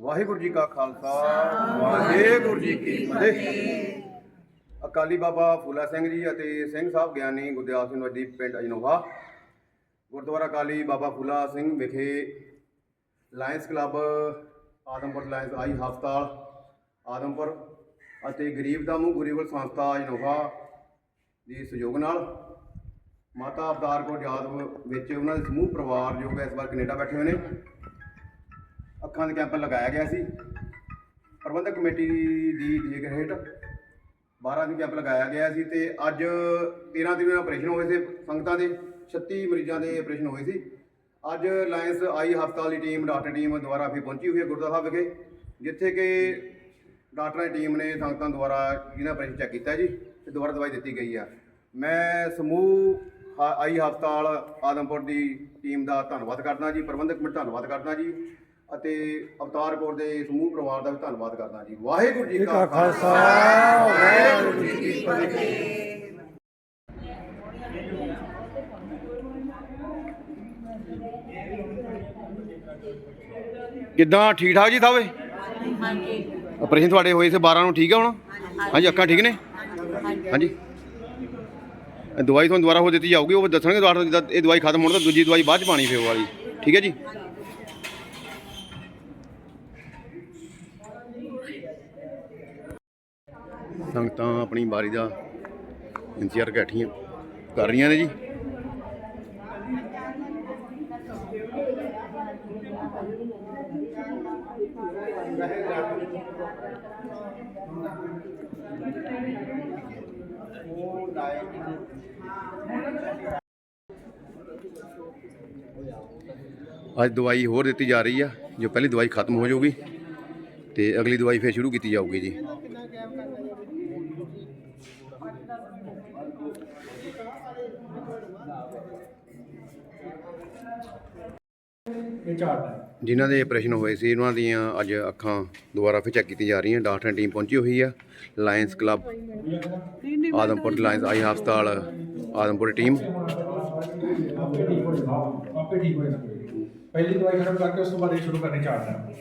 ਵਾਹਿਗੁਰੂ ਜੀ ਕਾ ਖਾਲਸਾ ਵਾਹਿਗੁਰੂ ਜੀ ਕੀ ਫਤਿਹ। ਅਕਾਲੀ ਬਾਬਾ ਫੂਲਾ ਸਿੰਘ ਜੀ ਅਤੇ ਸਿੰਘ ਸਾਹਿਬ ਗਿਆਨੀ ਗੁਰਦਿਆਲ ਸਿੰਘ ਵੱਡੀ ਪਿੰਡ ਅਜਨੋਵਾ ਗੁਰਦੁਆਰਾ ਅਕਾਲੀ ਬਾਬਾ ਫੂਲਾ ਸਿੰਘ ਵਿਖੇ lions club Adampur lions eye ਹਸਪਤਾਲ ਆਦਮਪੁਰ ਅਤੇ ਗਰੀਬ ਦਾ ਮੂੰਹ ਗੁਰੀਵਲ ਸੰਸਥਾ ਅਜਨੋਵਾ ਦੇ ਸਹਿਯੋਗ ਨਾਲ ਮਾਤਾ ਅਵਤਾਰ ਕੌਰ ਯਾਦਵ ਵਿੱਚ ਉਹਨਾਂ ਦੇ ਸਮੂਹ ਪਰਿਵਾਰ ਜੋ ਕਿ ਇਸ ਵਾਰ ਕੈਨੇਡਾ ਬੈਠੇ ਹੋਏ ਨੇ। ਅੱਖਾਂ ਦੇ ਕੈਂਪ ਲਗਾਇਆ ਗਿਆ ਸੀ। ਪ੍ਰਬੰਧਕ ਕਮੇਟੀ ਦੀ ਦੇਖ ਹੇਠ 12 ਦਿਨ ਕੈਂਪ ਲਗਾਇਆ ਗਿਆ ਸੀ ਤੇ ਅੱਜ 13 ਦਿਨ ਆਪਰੇਸ਼ਨ ਹੋਏ ਸੀ ਸੰਗਤਾਂ ਦੇ 36 ਮਰੀਜ਼ਾਂ ਦੇ ਆਪਰੇਸ਼ਨ ਹੋਏ ਸੀ। ਅੱਜ ਲਾਇਨਸ ਆਈ ਹਸਪਤਾਲ ਦੀ ਟੀਮ, ਡਾਕਟਰ ਟੀਮ ਦੁਆਰਾ ਫਿਰ ਪਹੁੰਚੀ ਹੋਈ ਹੈ ਗੁਰਦੁਆਰਾ ਸਾਹਿਬ ਵਿਖੇ, ਜਿੱਥੇ ਕਿ ਡਾਕਟਰਾਂ ਦੀ ਟੀਮ ਨੇ ਸੰਗਤਾਂ ਦੁਆਰਾ ਜਿਹਨਾਂ ਆਪਰੇਸ਼ਨ ਚੈੱਕ ਕੀਤਾ ਜੀ ਤੇ ਦੁਬਾਰਾ ਦਵਾਈ ਦਿੱਤੀ ਗਈ ਆ। ਮੈਂ ਸਮੂਹ ਹ- ਆਈ ਹਸਪਤਾਲ ਆਦਮਪੁਰ ਦੀ ਟੀਮ ਦਾ ਧੰਨਵਾਦ ਕਰਦਾ ਜੀ, ਪ੍ਰਬੰਧਕ ਕਮੇਟੀ ਧੰਨਵਾਦ ਕਰਦਾ ਜੀ। ਅਤੇ ਅਵਤਾਰ ਕੌਰ ਦੇ ਸਮੂਹ ਪਰਿਵਾਰ ਦਾ ਵੀ ਧੰਨਵਾਦ ਕਰਦਾ ਜੀ। ਵਾਹਿਗੁਰੂ ਜੀ ਕਾ ਖਾਲਸਾ। ਵਾਹਿਗੁਰੂ ਜੀ ਕੀ ਫਤਿਹ। ਕਿੱਦਾਂ? ਠੀਕ ਠਾਕ ਜੀ ਸਾਵੇ ਹਾਂਜੀ। ਆਪਰੇਸ਼ਨ ਤੁਹਾਡੇ ਹੋਏ ਸੀ 12 ਨੂੰ ਠੀਕ ਹੈ ਹੁਣ? ਹਾਂਜੀ। ਅੱਖਾਂ ਠੀਕ ਨੇ? ਹਾਂਜੀ। ਇਹ ਦਵਾਈ ਤੁਹਾਨੂੰ ਦੁਬਾਰਾ ਹੋ ਦਿੱਤੀ ਜਾਊਗੀ ਉਹ ਦੱਸਣਗੇ ਡਾਕਟਰ ਜਿੱਦਾਂ ਇਹ ਦਵਾਈ ਖਤਮ ਹੋਣ ਤਾਂ ਦੂਜੀ ਦਵਾਈ ਬਾਅਦ ਚ ਪਾਣੀ ਫਿਰ ਵਾਲੀ। ਠੀਕ ਹੈ ਜੀ? ਸੰਗਤਾਂ ਆਪਣੀ ਵਾਰੀ ਦਾ ਇੰਤਜ਼ਾਰ ਬੈਠੀਆਂ ਕਰ ਰਹੀਆਂ ਨੇ ਜੀ। ਅੱਜ ਦਵਾਈ ਹੋਰ ਦਿੱਤੀ ਜਾ ਰਹੀ ਆ, ਜੋ ਪਹਿਲੀ ਦਵਾਈ ਖਤਮ ਹੋ ਜਾਊਗੀ ਤੇ ਅਗਲੀ ਦਵਾਈ ਫਿਰ ਸ਼ੁਰੂ ਕੀਤੀ ਜਾਊਗੀ ਜੀ। ਇਹ ਝਾੜਦਾ ਹੈ। ਜਿਨ੍ਹਾਂ ਦੇ ਆਪਰੇਸ਼ਨ ਹੋਏ ਸੀ ਉਹਨਾਂ ਦੀਆਂ ਅੱਜ ਅੱਖਾਂ ਦੁਬਾਰਾ ਫਿਰ ਚੈੱਕ ਕੀਤੀ ਜਾ ਰਹੀਆਂ। ਡਾਕਟਰ ਟੀਮ ਪਹੁੰਚੀ ਹੋਈ ਆ lions club Adampur lions eye ਹਸਪਤਾਲ ਆਦਮਪੁਰ ਟੀਮ ਪਹਿਲੀ ਦਵਾਈ ਖਤਮ ਕਰਕੇ ਉਸ ਤੋਂ ਬਾਅਦ ਇਹ ਸ਼ੁਰੂ ਕਰਨੀ ਝਾੜਦਾ